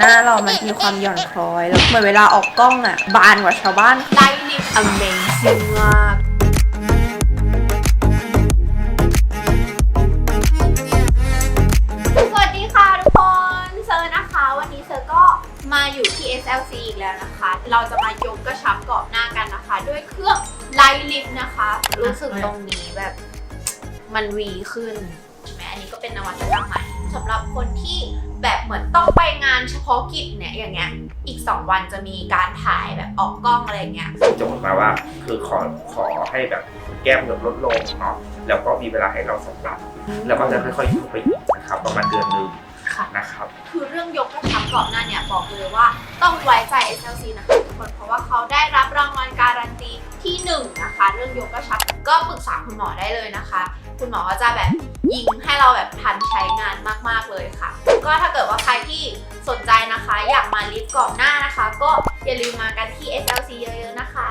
หน้าเรามันมีความหย่อนคล้อย แล้วเหมือนเวลาออกกล้องอะบานกว่าชาวบ้านไลฟ์ลิป Amazing มากสวัสดีค่ะทุกคนเซอร์นะคะ วันนี้เซอร์ก็มาอยู่ที่ SLC อีกแล้วนะคะ เราจะมายกกระชับกรอบหน้ากันนะคะ ด้วยเครื่องไลท์ลิปนะคะ รู้สึกตรงนี้แบบมันวีขึ้นใช่อันนี้ก็เป็นนวัตกรรมใหม่ สำหรับคนที่แบบเหมือนต้องไปงานเฉพาะกิจเนี่ยอย่างเงี้ย อีก 2 วันจะมีการถ่ายแบบออกกล้องอะไรเงี้ยจะบอกมาว่า คือขอขอให้แบบแก้มเราลดลงเนาะแล้วก็มีเวลาให้เราสำหรับ แล้วก็จะค่อยๆอยู่ไปอีกนะครับประมาณเดือนหนึงค่ะ นะครับ คือเรื่องยกกระชับกรอบหน้าเนี่ยบอกเลยว่าต้องไว้ใจ SLC นะคะทุกคนเพราะว่าเขาได้รับรางวัลการันตีที่หนึ่งนะคะเรื่องยกกระชับก็ปรึกษาคุณหมอได้เลยนะคะ คุณหมอก็จะแบบยิงให้เราแบบทัน ที่สนใจนะคะ อยากมาลิฟต์กรอบหน้านะคะ ก็อย่าลืมมากันที่ SLC เยอะๆนะคะ